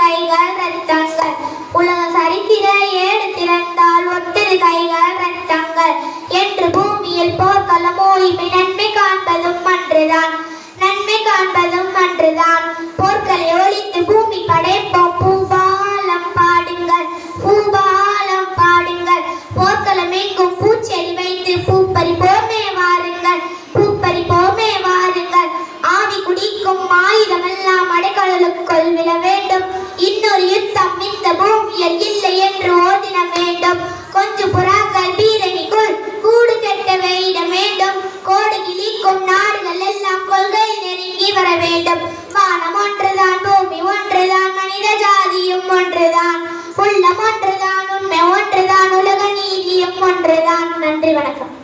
கைகள் ரத்தங்கள் உலக சரித்திர ஏடு திறந்தால் ஒத்தது கைகள் ரத்தங்கள் என்று பூமியில் போர்க்களம் ஓய்மை நன்மை காண்பதும் அன்றுதான். நன்மை காண்பதும் அன்றுதான். போர்க்களை ஒழித்து பூமியில் இல்லை என்று ஓதின வேண்டும். கொஞ்சம் புறாக்கள் பீரணிக்குள் கூடு கட்ட வைட வேண்டும். கோடு கிழிக்கும் நாடுகள் எல்லாம் கொள்கை நெருங்கி வர வேண்டும். வானம் ஒன்றுதான் பூமி ஒன்றுதான் மனித ஜாதியும் ஒன்றுதான். உள்ளம் ஒன்றுதான் உண்மை ஒன்றுதான் உலக நீதியும் ஒன்றுதான். நன்றி வணக்கம்.